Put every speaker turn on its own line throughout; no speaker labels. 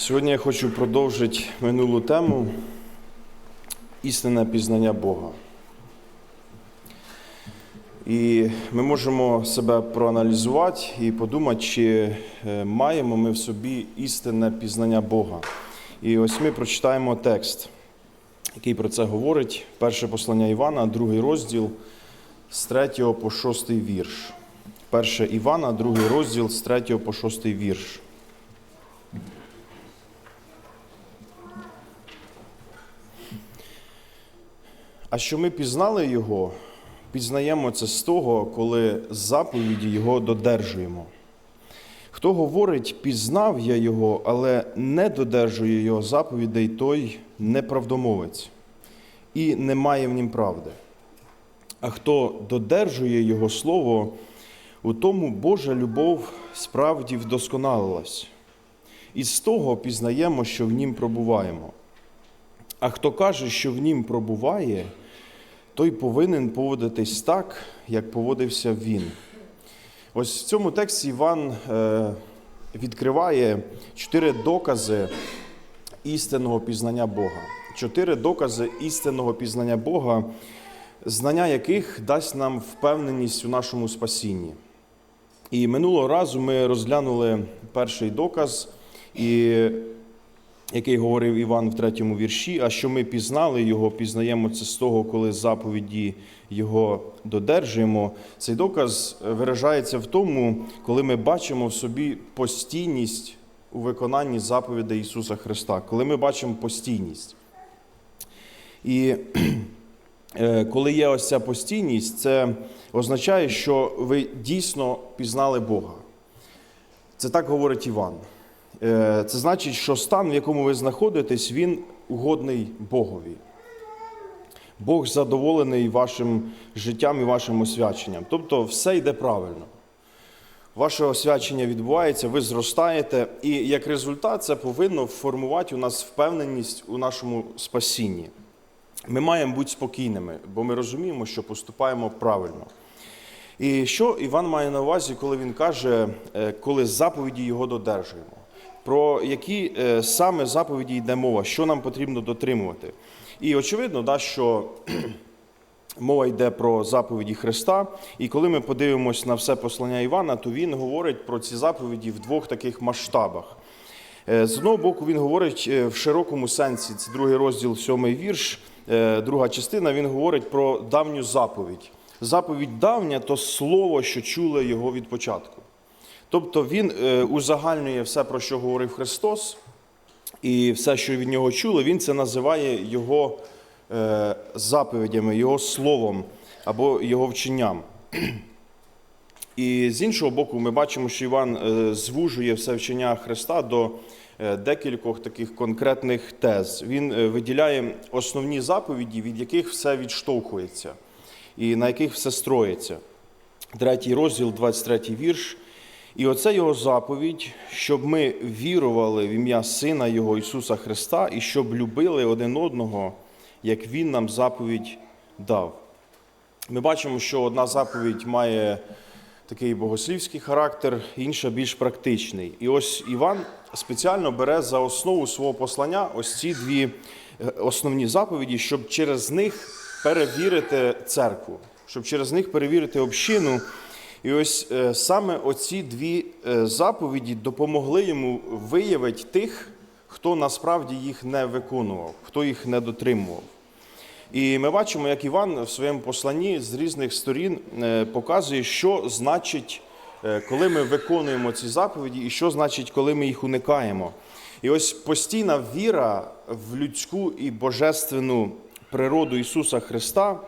Сьогодні я хочу продовжити минулу тему істинне пізнання Бога. І ми можемо себе проаналізувати і подумати, чи е, маємо ми в собі істинне пізнання Бога. І ось ми прочитаємо текст, який про це говорить. Перше послання Івана, другий розділ з 3 по 6 вірш. Перше Івана, другий розділ з 3 по 6 вірш. А що ми пізнали Його, пізнаємо це з того, коли заповіді Його додержуємо. Хто говорить, пізнав я Його, але не додержує Його заповідей, той неправдомовець і не має в нім правди. А хто додержує Його слово, у тому Божа любов справді вдосконалилась. І з того пізнаємо, що в нім пробуваємо. А хто каже, що в нім пробуває, той повинен поводитись так, як поводився він. Ось в цьому тексті Іван е, відкриває чотири докази істинного пізнання Бога. Чотири докази істинного пізнання Бога, знання яких дасть нам впевненість у нашому спасінні. І минулого разу ми розглянули перший доказ, і, який говорив Іван в третьому вірші, а що ми пізнали його, пізнаємо це з того, коли заповіді його додержуємо. Цей доказ виражається в тому, коли ми бачимо в собі постійність у виконанні заповідей Ісуса Христа, коли ми бачимо постійність. І е, коли є ось ця постійність, це означає, що ви дійсно пізнали Бога. Це так говорить Іван. Е, Це значить, що стан, в якому ви знаходитесь, він угодний Богові. Бог задоволений вашим життям і вашим освяченням. Тобто все йде правильно. Ваше освячення відбувається, ви зростаєте, і як результат це повинно формувати у нас впевненість у нашому спасінні. Ми маємо бути спокійними, бо ми розуміємо, що поступаємо правильно. І що Іван має на увазі, коли він каже, е, коли заповіді його додержуємо? Про які е, саме заповіді йде мова, що нам потрібно дотримувати? І очевидно, да, що мова йде про заповіді Христа. І коли ми подивимось на все послання Івана, то він говорить про ці заповіді в двох таких масштабах. Е, З одного боку, він говорить е, в широкому сенсі, це другий розділ, сьомий вірш, друга частина, він говорить про давню заповідь. Заповідь давня то слово, що чули його від початку. Тобто він е, узагальнює все, про що говорив Христос, і все, що від нього чули, він це називає його е, заповідями, його словом або його вченням. І з іншого боку, ми бачимо, що Іван е, звужує все вчення Христа до декількох таких конкретних тез. Він виділяє основні заповіді, від яких все відштовхується і на яких все строїться. Третій розділ, 23 вірш. І оце його заповідь, щоб ми вірували в ім'я Сина Його Ісуса Христа і щоб любили один одного, як Він нам заповідь дав. Ми бачимо, що одна заповідь має такий богослівський характер, інша більш практичний. І ось Іван спеціально бере за основу свого послання ось ці дві е, основні заповіді, щоб через них перевірити церкву, щоб через них перевірити общину. І ось е, саме оці дві е, заповіді допомогли йому виявити тих, хто насправді їх не виконував, хто їх не дотримував. І ми бачимо, як Іван в своєму посланні з різних сторін е, показує, що значить, коли ми виконуємо ці заповіді, і що значить, коли ми їх уникаємо. І ось постійна віра в людську і божественну природу Ісуса Христа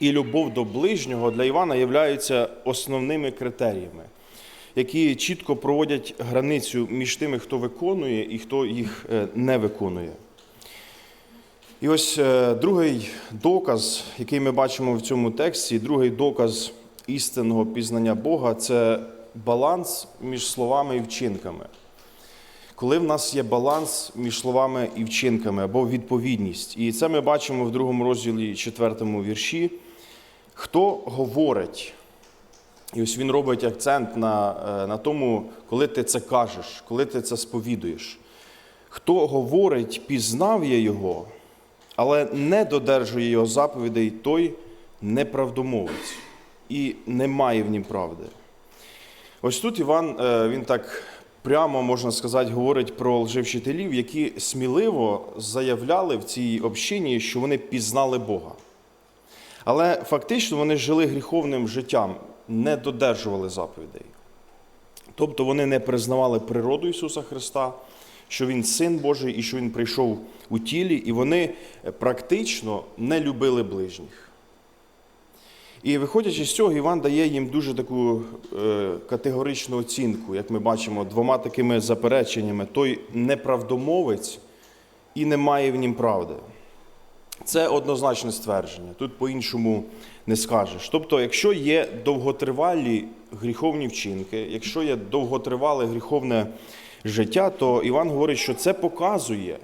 і любов до ближнього для Івана являються основними критеріями, які чітко проводять границю між тими, хто виконує і хто їх е, не виконує. І ось е, другий доказ, який ми бачимо в цьому тексті, другий доказ істинного пізнання Бога це баланс між словами і вчинками. Коли в нас є баланс між словами і вчинками або відповідність. І це ми бачимо в другому розділі, четвертому вірші. Хто говорить? І ось він робить акцент на, е, на тому, коли ти це кажеш, коли ти це сповідуєш. Хто говорить, пізнав я його, але не додержує його заповідей, той неправдомовець і не має в нім правди. Ось тут Іван е, він так прямо можна сказати, говорить про лжевчителів, які сміливо заявляли в цій общині, що вони пізнали Бога. Але фактично вони жили гріховним життям, не додержували заповідей. Тобто вони не признавали природу Ісуса Христа, що Він син Божий і що Він прийшов у тілі, і вони практично не любили ближніх. І виходячи з цього, Іван дає їм дуже таку е, категоричну оцінку, як ми бачимо, двома такими запереченнями: той неправдомовець і не має в нім правди. Це однозначне ствердження. Тут по-іншому не скажеш. Тобто, якщо є довготривалі гріховні вчинки, якщо є довготривале гріховне життя, то Іван говорить, що це показує,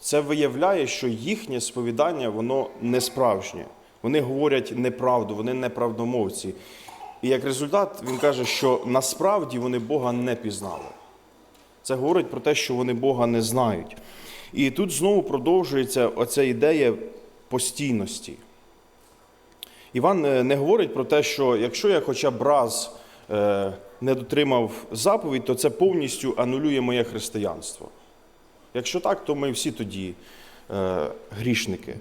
це виявляє, що їхнє сповідання воно не справжнє. Вони говорять неправду, вони неправдомовці. І як результат, він каже, що насправді вони Бога не пізнали. Це говорить про те, що вони Бога не знають. І тут знову продовжується оця ідея постійності. Іван е, не говорить про те, що якщо я хоча б раз е, не дотримав заповідь, то це повністю анулює моє християнство. Якщо так, то ми всі тоді е, грішники.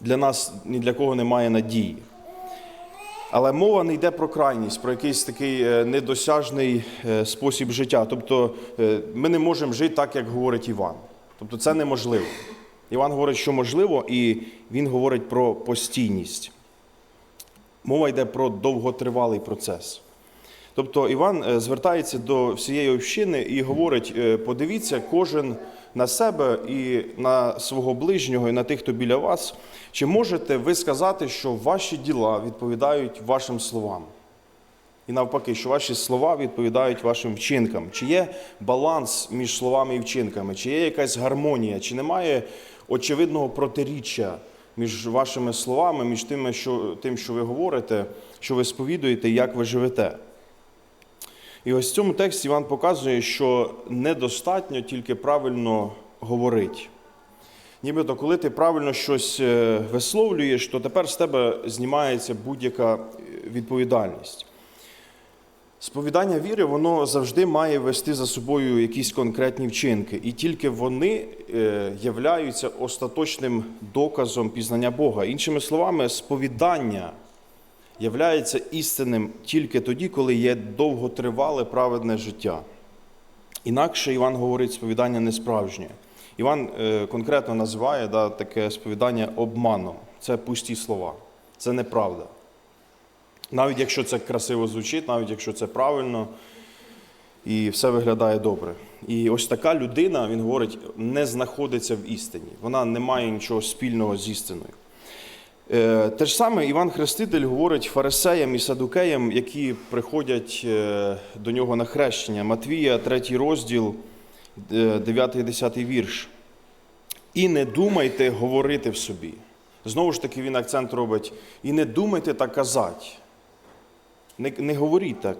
Для нас ні для кого немає надії. Але мова не йде про крайність, про якийсь такий е, недосяжний е, спосіб життя. Тобто е, ми не можемо жити так, як говорить Іван. Тобто це неможливо. Іван говорить, що можливо, і він говорить про постійність. Мова йде про довготривалий процес. Тобто Іван звертається до всієї общини і говорить: подивіться кожен на себе і на свого ближнього, і на тих, хто біля вас. Чи можете ви сказати, що ваші діла відповідають вашим словам? І навпаки, що ваші слова відповідають вашим вчинкам. Чи є баланс між словами і вчинками, чи є якась гармонія, чи немає очевидного протиріччя між вашими словами, між тим, що, тим, що ви говорите, що ви сповідуєте як ви живете? І ось в цьому тексті Іван показує, що недостатньо тільки правильно говорити. Нібито, коли ти правильно щось е, висловлюєш, то тепер з тебе знімається будь-яка відповідальність. Сповідання віри, воно завжди має вести за собою якісь конкретні вчинки, і тільки вони е, являються остаточним доказом пізнання Бога. Іншими словами, сповідання являється істинним тільки тоді, коли є довготривале праведне життя. Інакше Іван говорить, сповідання не справжнє. Іван е, конкретно називає да, таке сповідання обманом. Це пусті слова, це неправда. Навіть якщо це красиво звучить, навіть якщо це правильно і все виглядає добре. І ось така людина, він говорить, не знаходиться в істині. Вона не має нічого спільного з істиною. Е, Те ж саме Іван Хреститель говорить фарисеям і садукеям, які приходять е, до нього на хрещення. Матвія, 3 розділ, 9-10 вірш. І не думайте говорити в собі. Знову ж таки, він акцент робить: і не думайте так казати. Не, не говоріть так.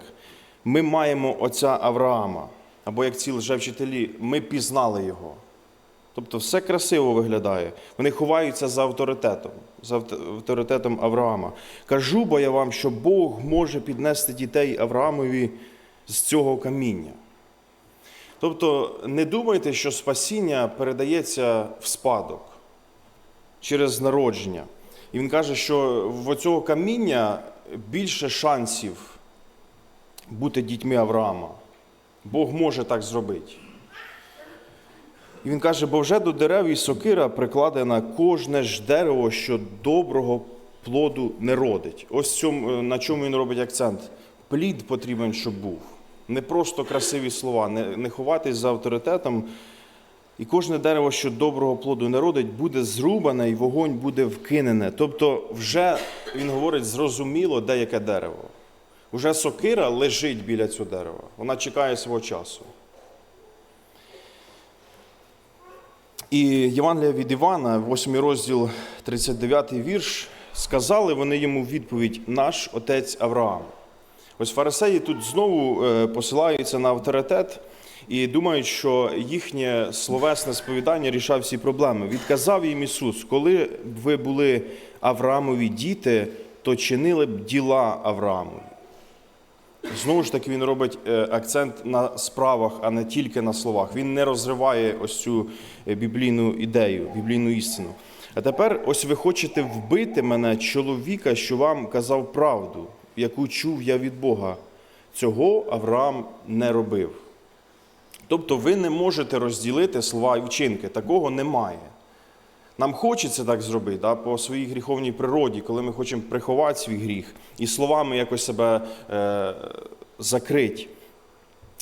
Ми маємо отця Авраама, або як ці лжевчителі, ми пізнали його. Тобто все красиво виглядає. Вони ховаються за авторитетом, за авторитетом Авраама. Кажу бо я вам, що Бог може піднести дітей Авраамові з цього каміння. Тобто не думайте, що спасіння передається в спадок через народження. І він каже, що в цього каміння більше шансів бути дітьми Авраама. Бог може так зробити. І він каже, бо вже до дерев і сокира прикладена кожне ж дерево, що доброго плоду не родить. Ось цьому, на чому він робить акцент. Плід потрібен, щоб був. Не просто красиві слова, не, не ховатись за авторитетом. І кожне дерево, що доброго плоду не родить, буде зрубане, і вогонь буде вкинене. Тобто, вже він говорить зрозуміло, де яке дерево. Уже сокира лежить біля цього дерева. Вона чекає свого часу. І Євангелія від Івана, 8 розділ, 39 вірш, сказали вони йому відповідь наш отець Авраам. Ось фарисеї тут знову посилаються на авторитет і думають, що їхнє словесне сповідання рішав всі проблеми. Відказав їм Ісус, коли б ви були Авраамові діти, то чинили б діла Авраамові. Знову ж таки, він робить е, акцент на справах, а не тільки на словах. Він не розриває ось цю е, біблійну ідею, біблійну істину. А тепер, ось ви хочете вбити мене, чоловіка, що вам казав правду, яку чув я від Бога. Цього Авраам не робив. Тобто ви не можете розділити слова і вчинки. Такого немає. Нам хочеться так зробити да, по своїй гріховній природі, коли ми хочемо приховати свій гріх і словами якось себе е, закрити.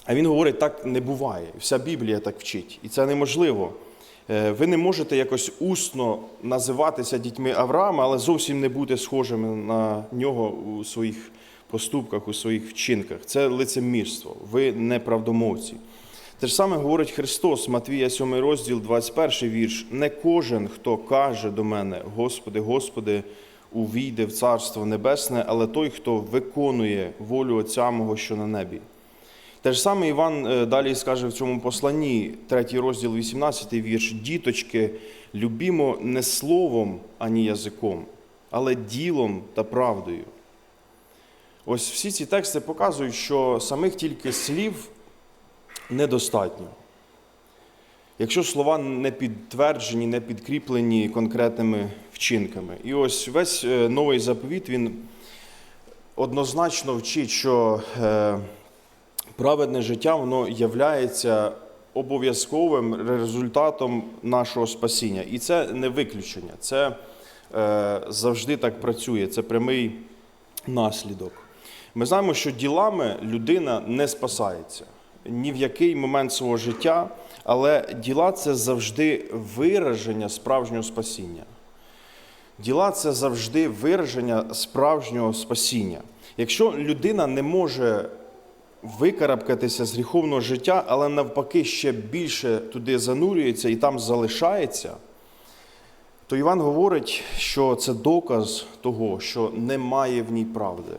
А він говорить, так не буває. Вся Біблія так вчить. І це неможливо. Е, Ви не можете якось усно називатися дітьми Авраама, але зовсім не бути схожими на нього у своїх поступках, у своїх вчинках. Це лицемірство. Ви не правдомовці. Те ж саме говорить Христос, Матвія 7 розділ, 21 вірш. Не кожен, хто каже до мене, Господи, Господи, увійде в Царство Небесне, але той, хто виконує волю Отця мого, що на небі. Те ж саме Іван е, далі скаже в цьому посланні, 3 розділ, 18 вірш. Діточки, любімо не словом, ані язиком, але ділом та правдою. Ось всі ці тексти показують, що самих тільки слів недостатньо. Якщо слова не підтверджені, не підкріплені конкретними вчинками. І ось весь е, новий заповіт він однозначно вчить, що е, праведне життя воно являється обов'язковим результатом нашого спасіння. І це не виключення, це е, завжди так працює, це прямий наслідок. Ми знаємо, що ділами людина не спасається ні в який момент свого життя, але діла це завжди вираження справжнього спасіння. Діла це завжди вираження справжнього спасіння. Якщо людина не може викарабкатися з гріховного життя, але навпаки ще більше туди занурюється і там залишається, то Іван говорить, що це доказ того, що немає в ній правди.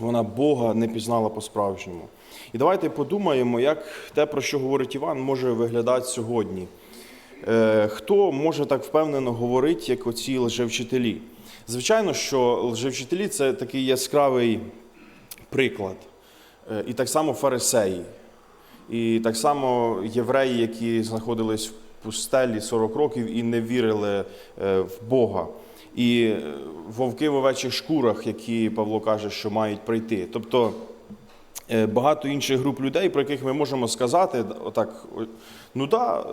Вона Бога не пізнала по-справжньому. І давайте подумаємо, як те, про що говорить Іван, може виглядати сьогодні. Е, Хто може так впевнено говорити, як оці лжевчителі? Звичайно, що лжевчителі це такий яскравий приклад. Е, І так само фарисеї, і так само євреї, які знаходились в пустелі 40 років і не вірили е, в Бога. І е, вовки в овечих шкурах, які Павло каже, що мають прийти. Тобто е, багато інших груп людей, про яких ми можемо сказати, отак, ну да,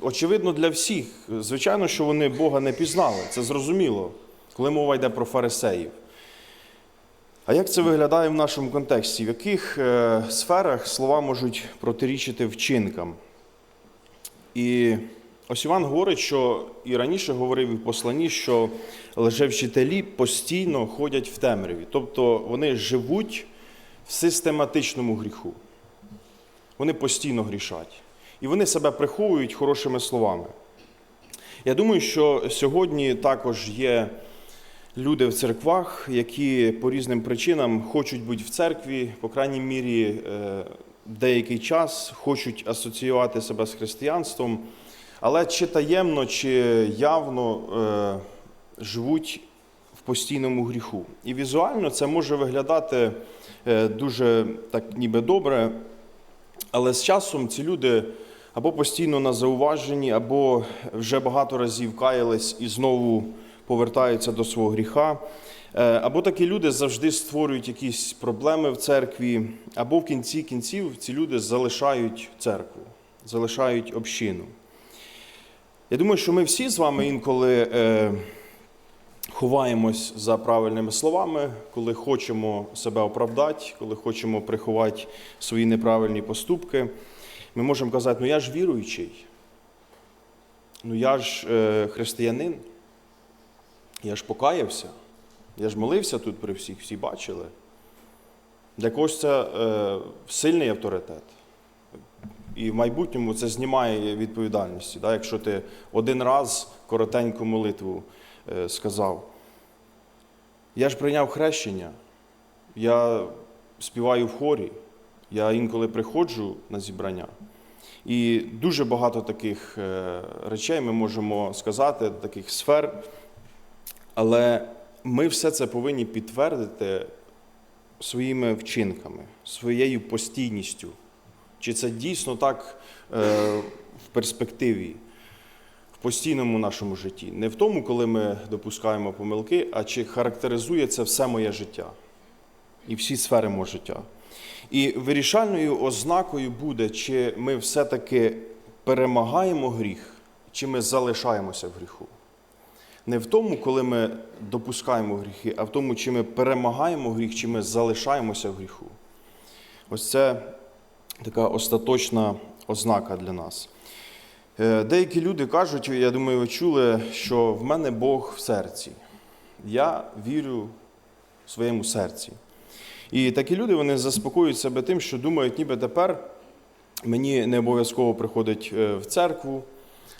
очевидно для всіх. Звичайно, що вони Бога не пізнали, це зрозуміло, коли мова йде про фарисеїв. А як це виглядає в нашому контексті? В яких е, сферах слова можуть протирічити вчинкам? І ось Іван говорить, що і раніше говорив і в посланні, що лжевчителі постійно ходять в темряві, тобто вони живуть в систематичному гріху. Вони постійно грішать. І вони себе приховують хорошими словами. Я думаю, що сьогодні також є люди в церквах, які по різним причинам хочуть бути в церкві, по крайній мірі, е, деякий час, хочуть асоціювати себе з християнством, але чи таємно, чи явно е, живуть в постійному гріху. І візуально це може виглядати е, дуже так ніби добре, але з часом ці люди або постійно на зауваженні, або вже багато разів каялись і знову повертаються до свого гріха. Е, Або такі люди завжди створюють якісь проблеми в церкві, або в кінці кінців ці люди залишають церкву, залишають общину. Я думаю, що ми всі з вами інколи е, ховаємось за правильними словами, коли хочемо себе оправдати, коли хочемо приховати свої неправильні поступки. Ми можемо казати, ну я ж віруючий, ну я ж е, християнин, я ж покаявся, я ж молився тут при всіх, всі бачили. Для когось це е, сильний авторитет. І в майбутньому це знімає відповідальності, да? якщо ти один раз коротеньку молитву е, сказав. Я ж прийняв хрещення, я співаю в хорі, Я інколи приходжу на зібрання, і дуже багато таких е, речей ми можемо сказати, таких сфер, але ми все це повинні підтвердити своїми вчинками, своєю постійністю. Чи це дійсно так е, в перспективі, в постійному нашому житті? Не в тому, коли ми допускаємо помилки, а чи характеризує це все моє життя і всі сфери мого життя. І вирішальною ознакою буде, чи ми все-таки перемагаємо гріх, чи ми залишаємося в гріху. Не в тому, коли ми допускаємо гріхи, а в тому, чи ми перемагаємо гріх, чи ми залишаємося в гріху. Ось це така остаточна ознака для нас. Е, Деякі люди кажуть, я думаю, ви чули, що в мене Бог в серці. Я вірю в своєму серці. І такі люди вони заспокоюють себе тим, що думають, ніби тепер мені не обов'язково приходить е, в церкву,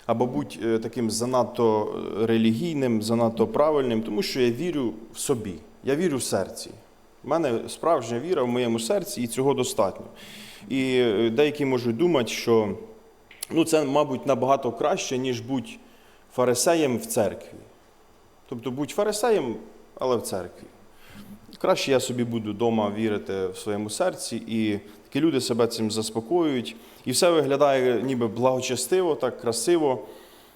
або будь е, таким занадто релігійним, занадто правильним, тому що я вірю в собі, я вірю в серці. У мене справжня віра в моєму серці, і цього достатньо. І е, деякі можуть думати, що ну, це, мабуть, набагато краще, ніж будь фарисеєм в церкві. Тобто будь фарисеєм, але в церкві. Краще я собі буду вдома вірити в своєму серці, і такі люди себе цим заспокоюють. І все виглядає ніби благочестиво, так красиво.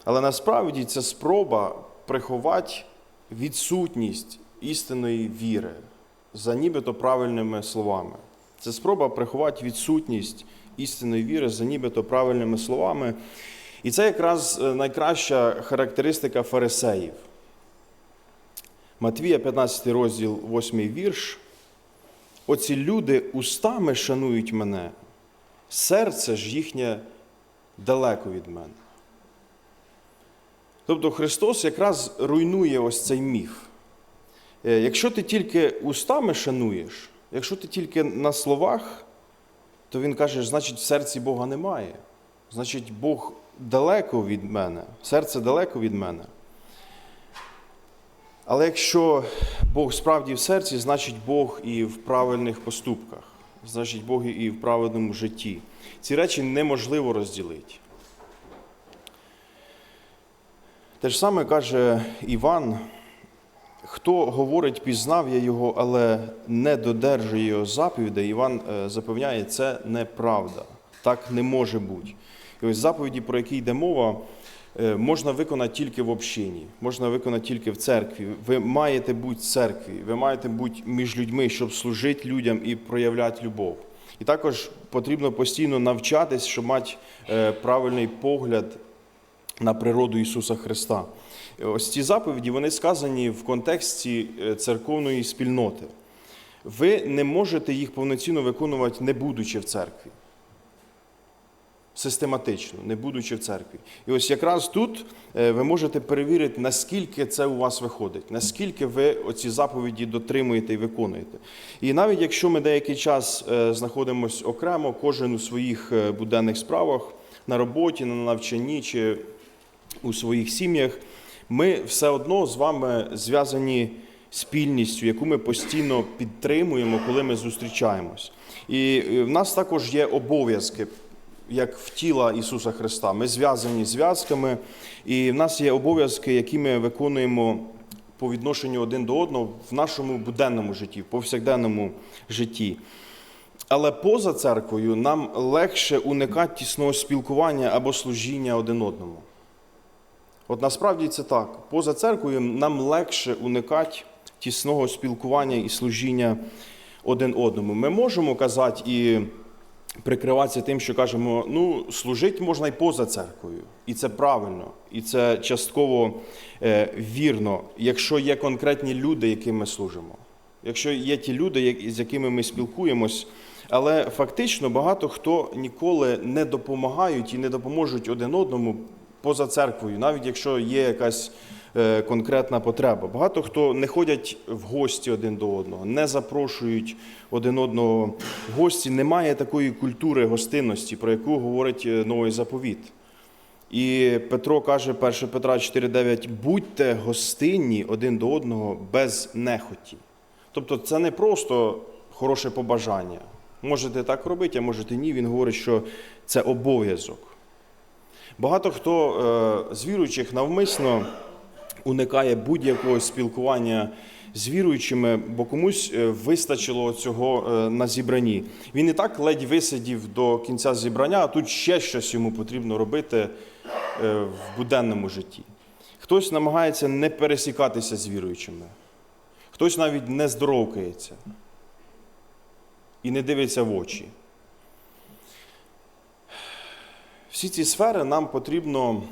Але насправді це спроба приховати відсутність істинної віри за нібито правильними словами. Це спроба приховати відсутність істинної віри за нібито правильними словами. І це якраз е, найкраща характеристика фарисеїв. Матвія, 15 розділ, 8 вірш. Оці люди устами шанують мене, серце ж їхнє далеко від мене. Тобто Христос якраз руйнує ось цей міф. Е, Якщо ти тільки устами шануєш, якщо ти тільки на словах, то Він каже, значить, в серці Бога немає. Значить, Бог далеко від мене, серце далеко від мене. Але якщо Бог справді в серці, значить Бог і в правильних поступках, значить Бог і в правильному житті. Ці речі неможливо розділити. Те ж саме каже Іван, хто говорить, пізнав я його, але не додержує його заповідей, Іван е, запевняє, це неправда. Так не може бути. І ось заповіді, про які йде мова, е, можна виконати тільки в общині, можна виконати тільки в церкві. Ви маєте бути в церкві, ви маєте бути між людьми, щоб служити людям і проявляти любов. І також потрібно постійно навчатись, щоб мати е, правильний погляд на природу Ісуса Христа. Ось ці заповіді вони сказані в контексті е, церковної спільноти. Ви не можете їх повноцінно виконувати, не будучи в церкві. Систематично, не будучи в церкві. І ось якраз тут е, ви можете перевірити, наскільки це у вас виходить, наскільки ви оці заповіді дотримуєте і виконуєте. І навіть якщо ми деякий час е, знаходимося окремо, кожен у своїх буденних справах, на роботі, на навчанні чи у своїх сім'ях, ми все одно з вами зв'язані спільністю, яку ми постійно підтримуємо, коли ми зустрічаємось. І е, в нас також є обов'язки. Як в тіла Ісуса Христа. Ми зв'язані зв'язками, і в нас є обов'язки, які ми виконуємо по відношенню один до одного в нашому буденному житті, в повсякденному житті. Але поза церквою нам легше уникати тісного спілкування або служіння один одному. От насправді це так. Поза церквою нам легше уникати тісного спілкування і служіння один одному. Ми можемо казати і прикриватися тим, що кажемо, ну, служити можна і поза церквою. І це правильно, і це частково е, вірно, якщо є конкретні люди, яким ми служимо. Якщо є ті люди, з якими ми спілкуємось, але фактично багато хто ніколи не допомагають і не допоможуть один одному поза церквою, навіть якщо є якась е, конкретна потреба. Багато хто не ходять в гості один до одного, не запрошують один одного в гості. Немає такої культури гостинності, про яку говорить е, новий заповіт. І Петро каже, 1 Петра 4,9, будьте гостинні один до одного без нехоті. Тобто це не просто хороше побажання, Можете так робити, а можете ні. Він говорить, що це обов'язок. Багато хто е, з віруючих навмисно уникає будь-якого спілкування з віруючими, бо комусь е, вистачило цього е, на зібранні. Він і так ледь висидів до кінця зібрання, а тут ще щось йому потрібно робити в буденному житті. Хтось намагається не пересікатися з віруючими, хтось навіть не здоровкається і не дивиться в очі. Всі ці сфери нам потрібно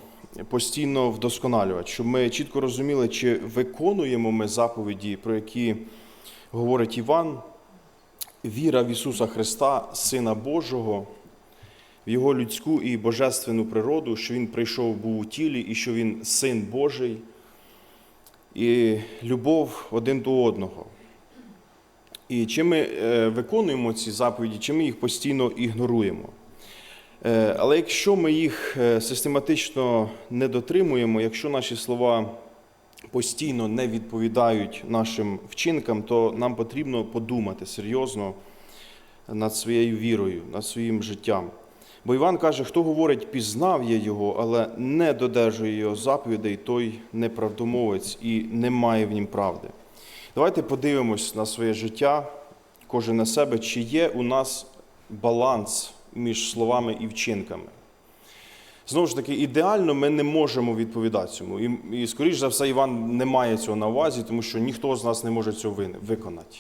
постійно вдосконалювати, щоб ми чітко розуміли, чи виконуємо ми заповіді, про які говорить Іван, віра в Ісуса Христа, Сина Божого, в Його людську і божественну природу, що Він прийшов був у тілі і що Він син Божий, і любов один до одного. І чи ми е, виконуємо ці заповіді, чи ми їх постійно ігноруємо. Е, Але якщо ми їх е, систематично не дотримуємо, якщо наші слова постійно не відповідають нашим вчинкам, то нам потрібно подумати серйозно над своєю вірою, над своїм життям. Бо Іван каже, хто говорить, пізнав я його, але не додержує його заповідей, той неправдомовець і не має в нім правди. Давайте подивимось на своє життя, кожен на себе, чи є у нас баланс між словами і вчинками. Знову ж таки, ідеально ми не можемо відповідати цьому. І, і скоріш за все, Іван не має цього на увазі, тому що ніхто з нас не може цього виконати.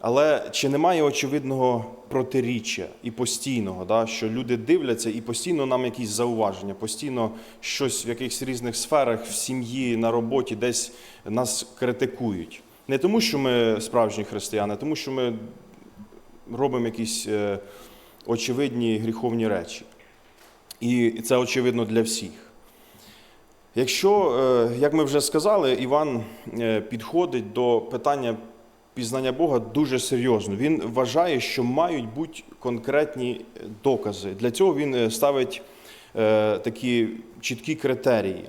Але чи немає очевидного протиріччя і постійного, да, що люди дивляться і постійно нам якісь зауваження, постійно щось в якихось різних сферах, в сім'ї, на роботі десь нас критикують. Не тому, що ми справжні християни, а тому що ми робимо якісь е, очевидні гріховні речі. І це очевидно для всіх. Якщо, е, як ми вже сказали, Іван е, підходить до питання пізнання Бога дуже серйозно. Він вважає, що мають бути конкретні докази. Для цього він ставить такі чіткі критерії.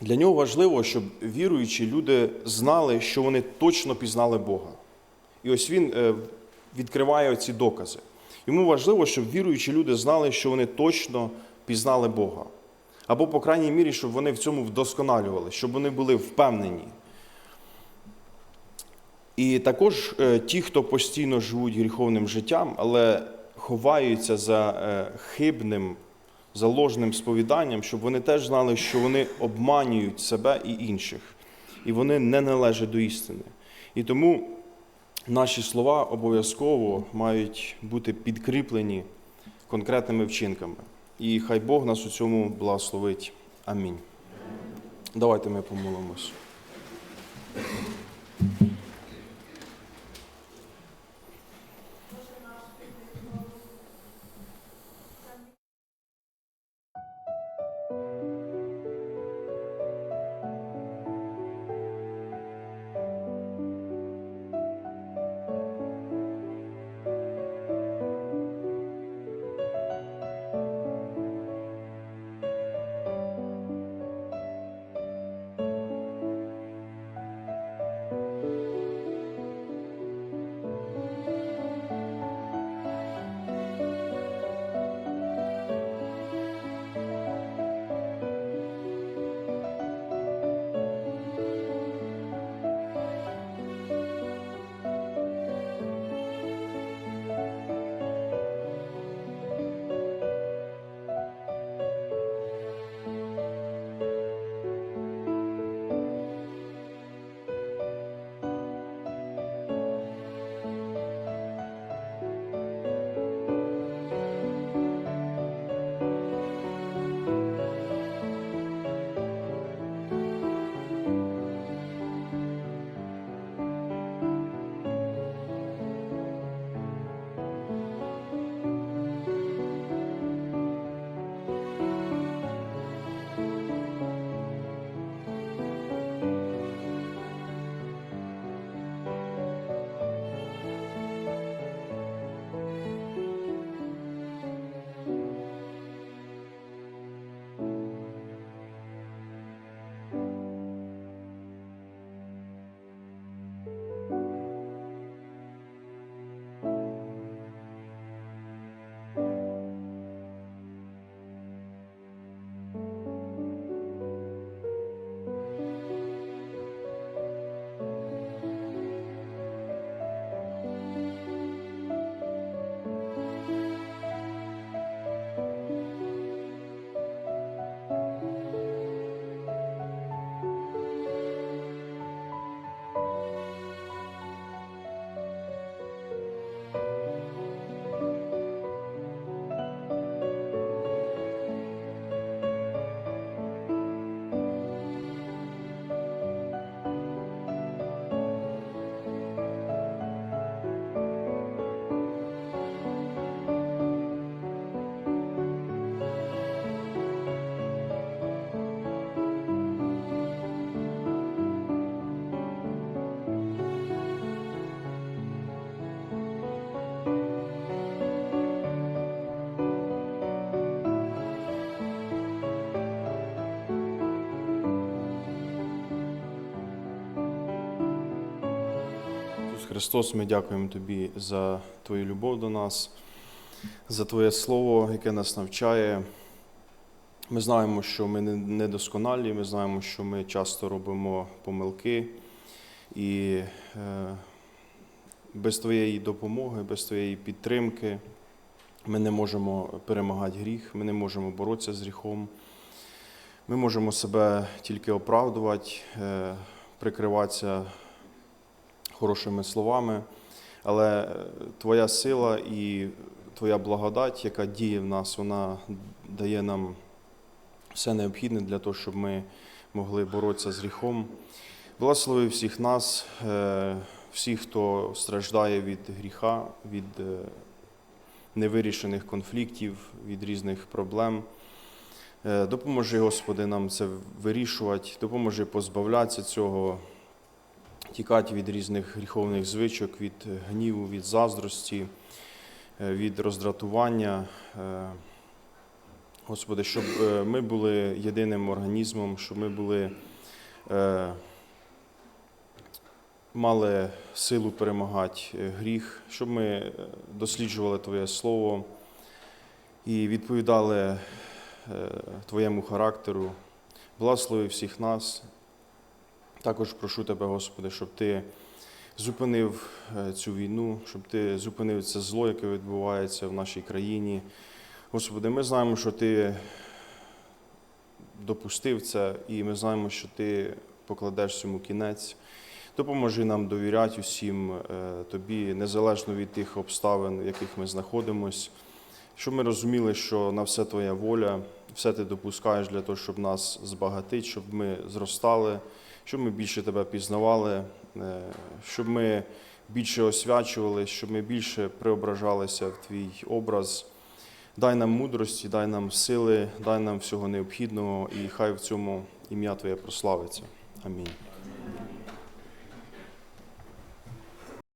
Для нього важливо, щоб віруючі люди знали, що вони точно пізнали Бога. І ось він відкриває ці докази. Йому важливо, щоб віруючі люди знали, що вони точно пізнали Бога. Або, по крайній мірі, щоб вони в цьому вдосконалювали, щоб вони були впевнені. І також ті, хто постійно живуть гріховним життям, але ховаються за хибним, за ложним сповіданням, щоб вони теж знали, що вони обманюють себе і інших, і вони не належать до істини. І тому наші слова обов'язково мають бути підкріплені конкретними вчинками. І хай Бог нас у цьому благословить. Амінь. Давайте ми помолимось. Христос, ми дякуємо Тобі за Твою любов до нас, за Твоє Слово, яке нас навчає. Ми знаємо, що ми недосконалі, ми знаємо, що ми часто робимо помилки, і е, без Твоєї допомоги, без Твоєї підтримки ми не можемо перемагати гріх, ми не можемо боротися з гріхом. Ми можемо себе тільки оправдувати, е, прикриватися хорошими словами, але е, Твоя сила і Твоя благодать, яка діє в нас, вона дає нам все необхідне для того, щоб ми могли боротися з гріхом. Благослови всіх нас, е, всіх, хто страждає від гріха, від е, невирішених конфліктів, від різних проблем. Допоможи, Господи, нам це вирішувати, допоможи позбавлятися цього, тікати від різних гріховних звичок, від гніву, від заздрості, е, від роздратування. Е, Господи, щоб е, ми були єдиним організмом, щоб ми були, мали силу перемагати гріх, щоб ми досліджували Твоє Слово і відповідали Твоєму характеру. Благослови всіх нас. Також прошу Тебе, Господи, щоб Ти зупинив е, цю війну, щоб Ти зупинив це зло, яке відбувається в нашій країні. Господи, ми знаємо, що Ти допустив це, і ми знаємо, що Ти покладеш цьому кінець. Допоможи нам довіряти усім е, Тобі, незалежно від тих обставин, в яких ми знаходимося, щоб ми розуміли, що на все Твоя воля, все ти допускаєш для того, щоб нас збагатити, щоб ми зростали, щоб ми більше тебе пізнавали, е, щоб ми більше освячували, щоб ми більше преображалися в Твій образ. Дай нам мудрості, дай нам сили, дай нам всього необхідного, і хай в цьому ім'я Твоє прославиться. Амінь.